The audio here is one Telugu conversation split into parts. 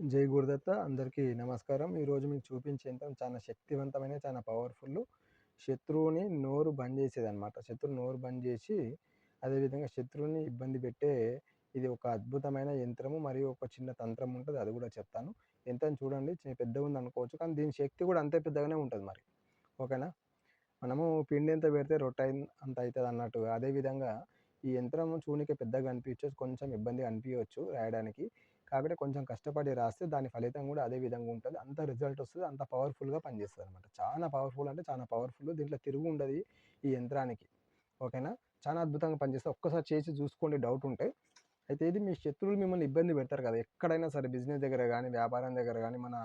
జై గురుదత్త అందరికీ నమస్కారం. ఈరోజు మీకు చూపించే యంత్రం చాలా శక్తివంతమైన చాలా పవర్ఫుల్ శత్రువుని నోరు బంద్ చేసేది అనమాట శత్రువు నోరు బంద్ చేసి అదేవిధంగా శత్రువుని ఇబ్బంది పెట్టే ఇది ఒక అద్భుతమైన యంత్రము మరియు ఒక చిన్న తంత్రం ఉంటుంది అది కూడా చెప్తాను. యంత్రం చూడండి పెద్దగా ఉంది అనుకోవచ్చు కానీ దీని శక్తి కూడా అంతే పెద్దగానే ఉంటుంది మరి. ఓకేనా? మనము పిండి ఎంత పెడితే రొట్టె అంత అవుతుంది అన్నట్టుగా అదేవిధంగా ఈ యంత్రం చూనికి పెద్దగా అనిపించవచ్చు కొంచెం ఇబ్బంది అనిపించవచ్చు రాయడానికి. కాబట్టి కొంచెం కష్టపడి రాస్తే దాని ఫలితం కూడా అదే విధంగా ఉంటుంది. అంత రిజల్ట్ వస్తుంది. అంత పవర్ఫుల్గా పనిచేస్తుంది అనమాట చాలా పవర్ఫుల్ అంటే చాలా పవర్ఫుల్. దీంట్లో తిరుగు ఉండదు ఈ యంత్రానికి. ఓకేనా? చాలా అద్భుతంగా పనిచేస్తుంది. ఒక్కసారి చేసి చూసుకోండి. డౌట్ ఉంటే. అయితే ఇది మీ శత్రువులు మిమ్మల్ని ఇబ్బంది పెడతారు కదా. ఎక్కడైనా సరే బిజినెస్ దగ్గర కానీ వ్యాపారం దగ్గర కానీ మన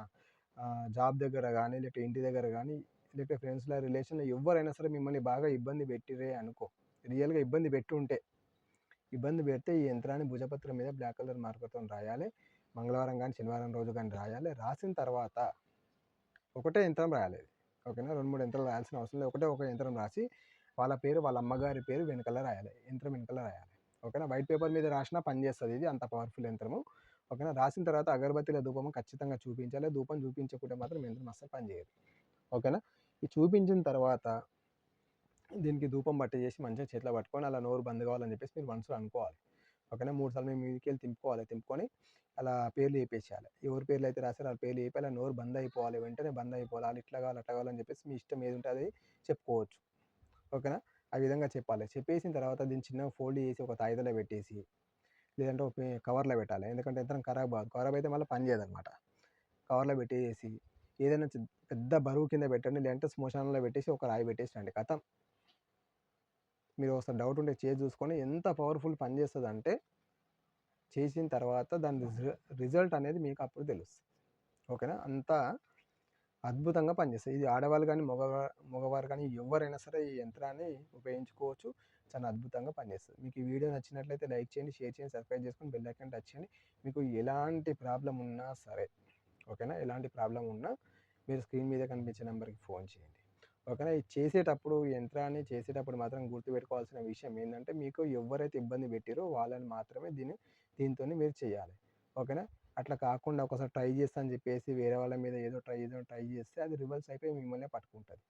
జాబ్ దగ్గర కానీ లేకపోతే ఇంటి దగ్గర కానీ లేకపోతే ఫ్రెండ్స్లో రిలేషన్లో ఎవరైనా సరే మిమ్మల్ని బాగా ఇబ్బంది పెట్టిరే అనుకో. రియల్గా ఇబ్బంది పెట్టి ఉంటే ఇబ్బంది పెడితే ఈ యంత్రాన్ని భుజపత్రం మీద బ్లాక్ కలర్ మార్కర్తో రాయాలి. మంగళవారం కానీ శనివారం రోజు కానీ రాయాలి. రాసిన తర్వాత ఒకటే యంత్రం రాయాలి. ఓకేనా? రెండు మూడు యంత్రాలు రాయాల్సిన అవసరం లేదు. ఒకటే ఒక యంత్రం రాసి వాళ్ళ పేరు వాళ్ళ అమ్మగారి పేరు వెనకాల రాయాలి. యంత్రం వెనకాల రాయాలి. ఓకేనా? వైట్ పేపర్ మీద రాసినా పనిచేస్తుంది ఇది. అంత పవర్ఫుల్ యంత్రము. ఓకేనా? రాసిన తర్వాత అగరబత్తిల ధూపం ఖచ్చితంగా చూపించాలి. ధూపం చూపించకుంటే మాత్రం యంత్రం అస్సలు పనిచేయదు ఓకేనా? ఈ చూపించిన తర్వాత దీనికి ధూపం బట్ట చేసి మంచిగా చేతిలో పట్టుకొని అలా నోరు బంద్ కావాలని చెప్పేసి మీరు మనసులో అనుకోవాలి. ఓకేనా మూడు సార్లు మేము మీదకి వెళ్ళి తింపుకోవాలి తింపుకొని అలా పేర్లు వేపేసేయాలి ఎవరి పేర్లు అయితే రాసారో వాళ్ళ పేర్లు వేపి అలా నోరు బంద్ అయిపోవాలి. వెంటనే బంద్ అయిపోవాలి. వాళ్ళు ఇట్లా కావాలి అట్లా కావాలని చెప్పేసి మీ ఇష్టం ఏది ఉంటే అది చెప్పుకోవచ్చు. ఓకేనా? ఆ విధంగా చెప్పాలి. చెప్పేసిన తర్వాత దీన్ని చిన్నగా ఫోల్డ్ చేసి ఒక తాయిదలో పెట్టేసి లేదంటే ఒక కవర్లో పెట్టాలి. ఎందుకంటే ఎంత ఖరాబ్ కాదు. ఖరాబ్ అయితే మళ్ళీ పని చేయదనమాట కవర్లో పెట్టేసి ఏదైనా పెద్ద బరువు కింద పెట్టండి. లేదంటే శ్మశానంలో పెట్టేసి ఒక రాయి పెట్టేసి రండి కథం. మీరు ఒకసారి డౌట్ ఉంటే చేసి చూసుకొని ఎంత పవర్ఫుల్ పనిచేస్తుంది అంటే చేసిన తర్వాత దాని రిజల్ట్ అనేది మీకు అప్పుడు తెలుస్తుంది. ఓకేనా? అంత అద్భుతంగా పనిచేస్తుంది ఇది ఆడవాళ్ళు కానీ మగవారు మగవారు కానీ ఎవరైనా సరే ఈ యంత్రాన్ని ఉపయోగించుకోవచ్చు. చాలా అద్భుతంగా పనిచేస్తుంది మీకు ఈ వీడియో నచ్చినట్లయితే లైక్ చేయండి షేర్ చేయండి సబ్స్క్రైబ్ చేసుకొని బెల్ ఐకాన్ టచ్ చేయండి. మీకు ఎలాంటి ప్రాబ్లం ఉన్నా సరే ఓకేనా? ఎలాంటి ప్రాబ్లం ఉన్నా మీరు స్క్రీన్ మీద కనిపించే నెంబర్కి ఫోన్ చేయండి. ఓకేనా చేసేటప్పుడు యంత్రాన్ని చేసేటప్పుడు మాత్రం గుర్తుపెట్టుకోవాల్సిన విషయం ఏంటంటే మీకు ఎవరైతే ఇబ్బంది పెట్టారో వాళ్ళని మాత్రమే దీన్ని దీంతో మీరు చేయాలి. ఓకేనా? అట్లా కాకుండా ఒకసారి ట్రై చేస్తాను చెప్పేసి వేరే వాళ్ళ మీద ఏదో ట్రై ఏదో ట్రై చేస్తే అది రివర్స్ అయిపోయి మిమ్మల్ని పట్టుకుంటుంది.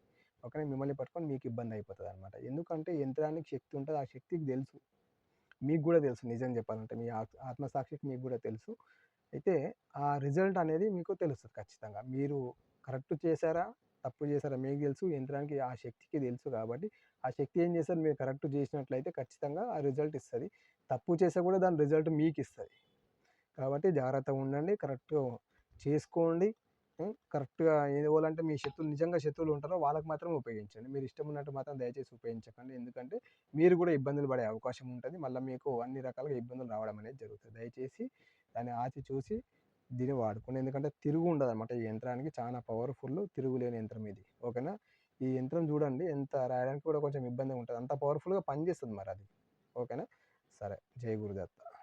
ఓకేనా? మిమ్మల్ని పట్టుకొని మీకు ఇబ్బంది అయిపోతుంది అనమాట ఎందుకంటే యంత్రానికి శక్తి ఉంటుంది ఆ శక్తికి తెలుసు. మీకు కూడా తెలుసు నిజం చెప్పాలంటే మీ ఆత్మసాక్షికి మీకు కూడా తెలుసు. అయితే ఆ రిజల్ట్ అనేది మీకు తెలుస్తుంది ఖచ్చితంగా. మీరు కరెక్ట్ చేశారా? తప్పు చేశారా? మీకు తెలుసు యంత్రానికి ఆ శక్తికి తెలుసు కాబట్టి ఆ శక్తి ఏం చేస్తారు మీరు కరెక్ట్ చేసినట్లయితే ఖచ్చితంగా ఆ రిజల్ట్ ఇస్తుంది. తప్పు చేస్తే కూడా దాని రిజల్ట్ మీకు ఇస్తుంది. కాబట్టి జాగ్రత్తగా ఉండండి కరెక్ట్గా చేసుకోండి. కరెక్ట్గా ఏదోలంటే మీ శత్రువులు నిజంగా శత్రువులు ఉంటారో వాళ్ళకి మాత్రం ఉపయోగించండి. మీరు ఇష్టం ఉన్నట్టు మాత్రం దయచేసి ఉపయోగించకండి. ఎందుకంటే మీరు కూడా ఇబ్బందులు పడే అవకాశం ఉంటుంది. మళ్ళీ మీకు అన్ని రకాలుగా ఇబ్బందులు రావడం అనేది జరుగుతుంది. దయచేసి దాన్ని ఆచి చూసి దీన్ని వాడుకోండి ఎందుకంటే తిరుగు ఉండదు అనమాట ఈ యంత్రానికి. చాలా పవర్ఫుల్ తిరుగులేని యంత్రం ఇది. ఓకేనా? ఈ యంత్రం చూడండి ఎంత రాయడానికి కూడా కొంచెం ఇబ్బంది ఉంటుంది. అంత పవర్ఫుల్గా పనిచేస్తుంది మరి అది. ఓకేనా? సరే. జై గురుదత్త.